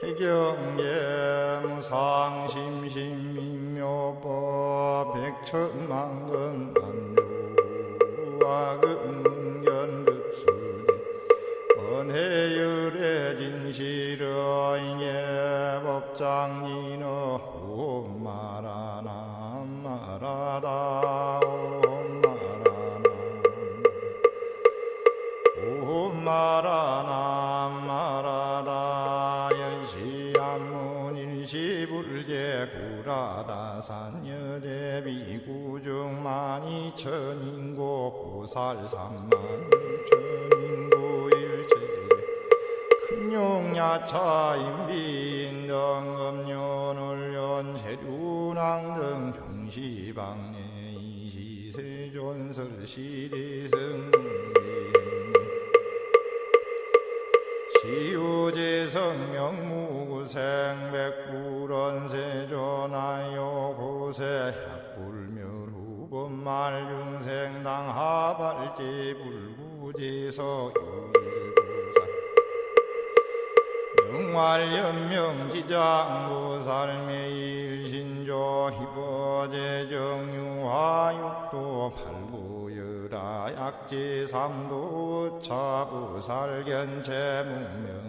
해경계 무상심심민묘법 백천만근 안유와 금견득수제 원해열의 진실어잉의 법장인어 옴마라나 마라다 천인고 보살 삼만 천인고 일체 금용야차 인비인등음연을연 세류낭 등 종시방내 이시세존설 시대승 지우제성 명무구생 백불원 세존하여 고세 약불멸후범말중생 당하발제 불구제서 유일보살 영활연명지장보살매 일신조 희버제정유화육도 팔부여라 약제삼도 차부살견체 문명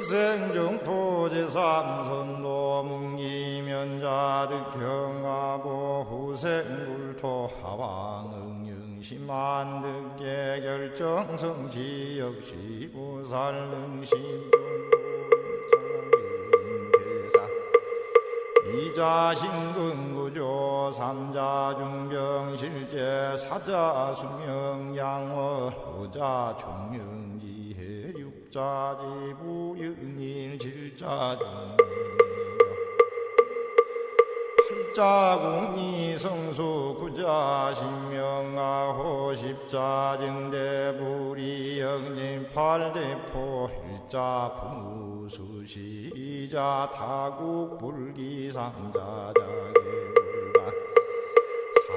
흑생중토제삼선도 문기면자 득경가보 후생불토 하왕응영심한득계 결정성지 역시 보살능심동보자인대사. 이자신근구조 삼자중병실제 사자수명양월 오자 종영기해 육자지부윤일 질자중 팔자공이 성수 구자 신명아호 십자증대불이 영진 팔대포 일자 부수시자 타국 불기 삼자자계불가.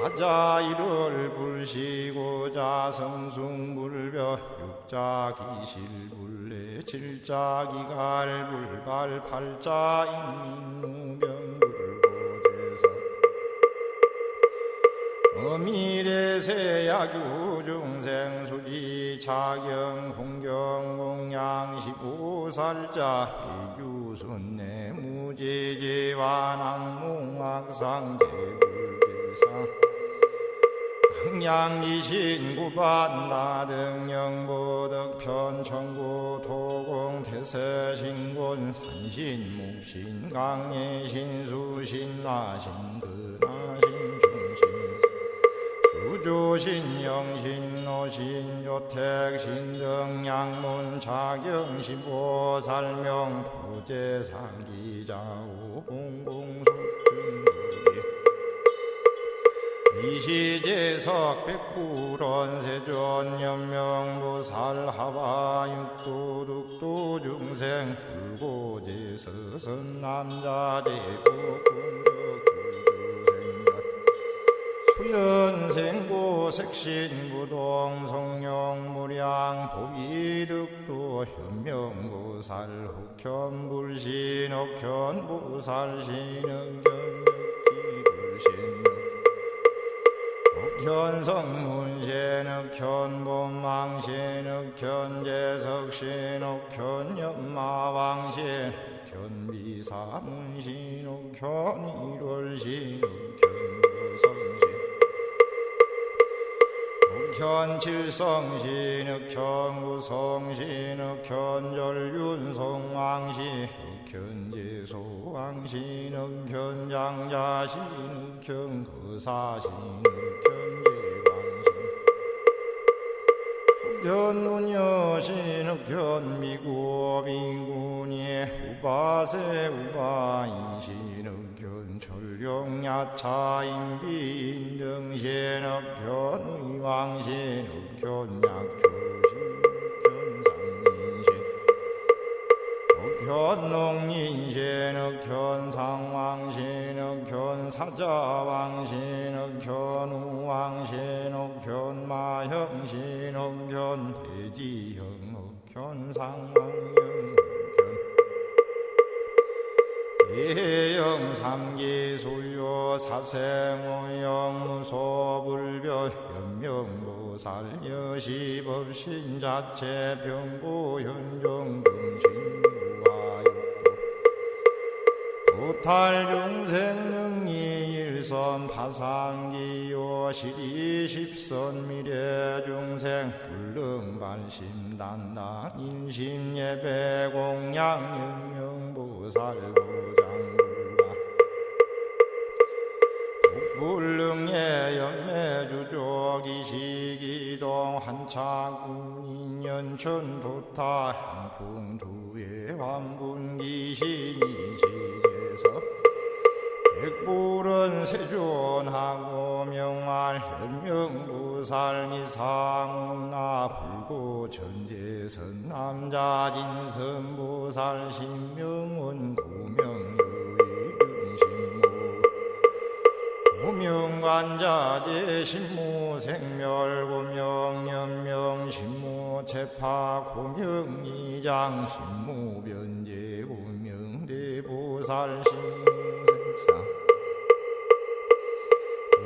사자 일월 불시고자 성숭불벼 육자 기실불 레 칠자 기갈불발 팔자 인민무병불고제사. 어미래세야규중생 수지 차경 홍경 공양 십오살자 이규순내 무제제완항몽악상 제불계상 흥양이신 구반 나 등영보덕 편천구 토공 태세신곤 산신 묵신 강예신 수신 나신 근하신 중신 주조신 영신 노신 조택신 등 양문 자경신 보살명 도제 상기자 우 공공숙 이시제석 백불원 세존 연명보살 하바육도둑도 중생 불고제 서선 남자제 부군적구조생각. 수연생고 색신부동 성령무량 보이득도 현명보살 혹현불신 혹현보살 신응경 옥현성문신흑현본망신흑현재석신 옥현연마왕신 옥현비사문신 옥현일월신 옥현여성신. 흑현칠성신 흑현구성신 흑현절윤성왕신 흑현제소왕신 흑현장자신 흑현거사신 흑 흑현미구미군이 우바세 우바인신 흑현철룡야차인비인등신 흑현의왕신 흑현약조신 흑현상인신 흑현농인신 흑현상왕신 흑현사자왕신 흑현우왕신 흑현마 형신 흑현대지형 견상왕영 예영삼기 소요 사생오영 무소불별 연명보살 여시법신 자체 병고현종 등신 탈중생능이 일선 파상기요 시리십선 미래중생 불능반심 단당 인심예배 공양 영명보살 도장불가. 북불능의 연매주족 이시기동 한창군 인연천 도타 향풍두의 환분기신이 시제서 백불은 세존하고 명할 현명부살 미상은나 불고 전제선 남자 진선보살 신명은 고명유의근신모. 고명관자재 신모 생멸고명 연명 체파 고명이장 신모 변제 고명 대보 살 신모 생상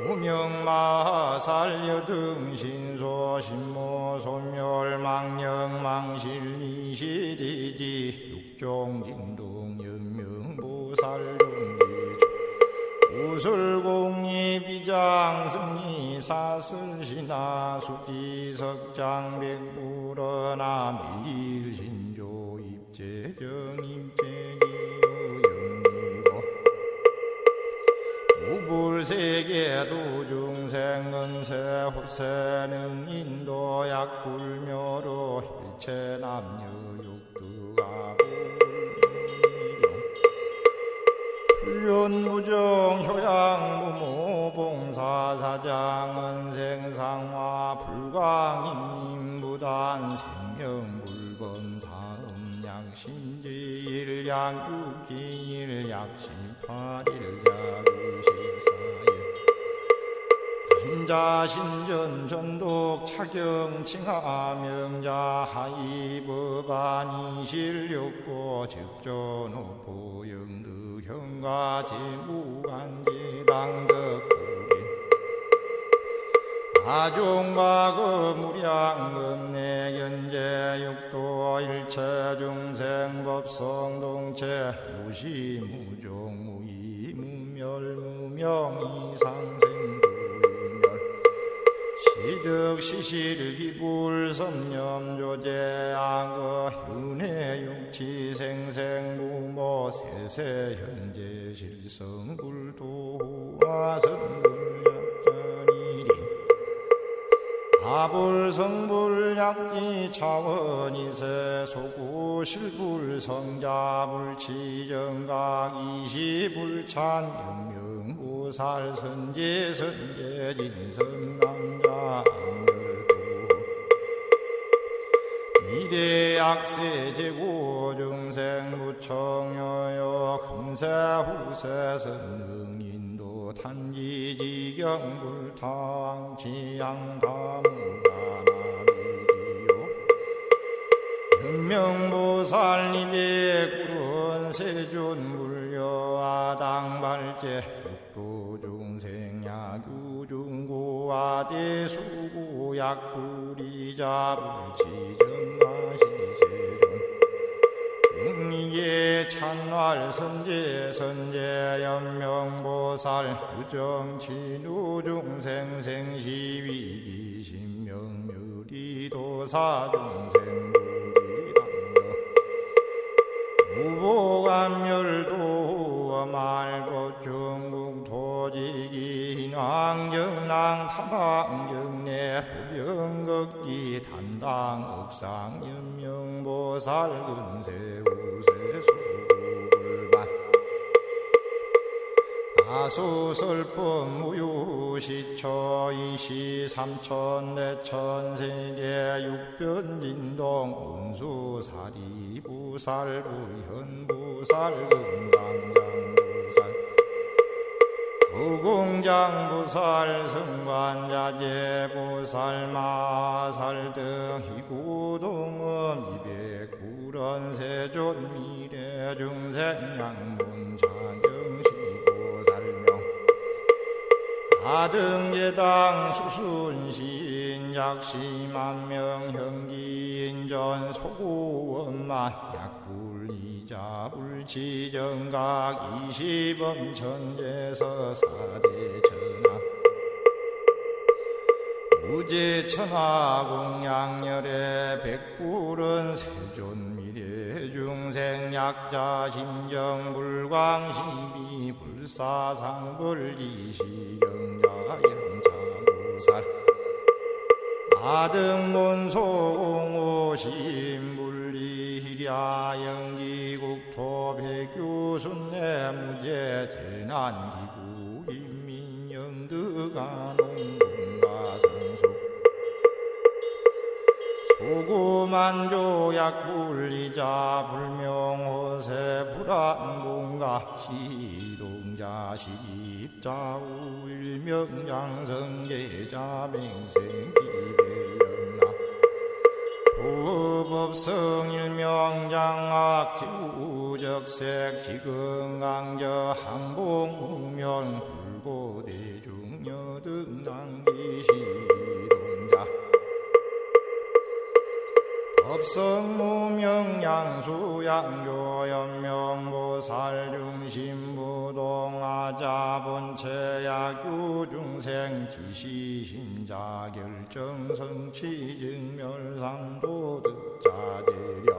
고명마살여등신소 신모 소멸망령망실 이시리지. 육종진동 연명보살용기 우술공이 비장승리 사슬신하 수지석장 백불어나 밀신조 입재정 입재기 세계 도중생 은세 홉세는 인도 약불묘로 일체 남녀 육두가 불륜부정 효양부모 봉사사장은 생상화 사음약신지일 약육지일 약시팔일 약의십사일 한자신전 전독 차경 칭하 명자 하이 법안 이 실 욕고 즉전오포 영득 현가 제무간지 당덕구리. 아종과 거무량금내 연제육도 일체 중생 법성 동체 무시무 시득시실 기불 섬념조제 악어 윤회 육치 생생 무모 세세 현재 실성 불도 화 선불약전이리 아불성불약지 차원이세 소구실불 성자불치정각 이시불찬 영명보살 선제 선제 진선남자 미래약세 제고 중생 무청여여 금세 후세 선능인도 탄지지경 불탕 지양 다무가나미지요. 현명보살님의 구른 세존 물려 아당 발제 야규중고아대 수고약불이자 불치정가시세존 중리계 찬활 선제 선제 연명보살 유정치누 중생 생시위기 신명묘리 도사 중생 무 타방정내 도병극기 단당 옥상 연명보살 근세 우세 수불반 아수설법 무유시초 이시 삼천 내천 세계 육변진동 운수사리 부살 부현부살 금강장부살 부공장부살 승관자재부살 마살 등 희구동음 이배 백불원 세존 미래 중생 양문 자경시고 살명. 아등예당 수순신 약시만명 형기인전 소구원만 약불이 자 불치정각 이시범 천재서 사대 천하. 우지천하 공양열의 백불은 세존 미래 중생 약자 심정 불광시비 불사 상불 이시경자 영차무살. 아등문소공오심 불리 희랴 영기 국토 백유순내 무제 재난기구 인민영드가 농군가 성수 소구만조약 불리자 불명호세 불안공가 시동자 시입자 우일명장성계자 맹생기배연나 조법성 일명장악 지우 적색 지금강저 항봉우면 불고 대중여등 당기시동자 법성 무명 양수 양조 연명 보살 중심 부동하자 본체야규중생 지시심자 결정 성취 증멸삼도 득자대력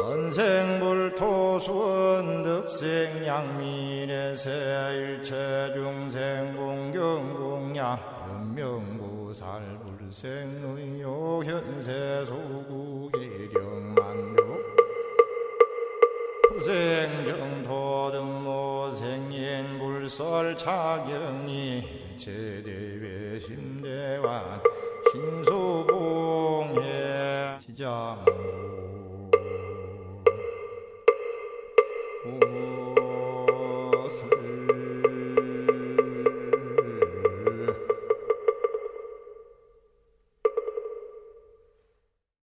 원생불토수원 득생양미래세 일체 중생 공경공양 연명보살 불생의요 현세 소구계령만족 후생정토등모생인 불설차경이 일체 대외 심대환 신소봉해 지장무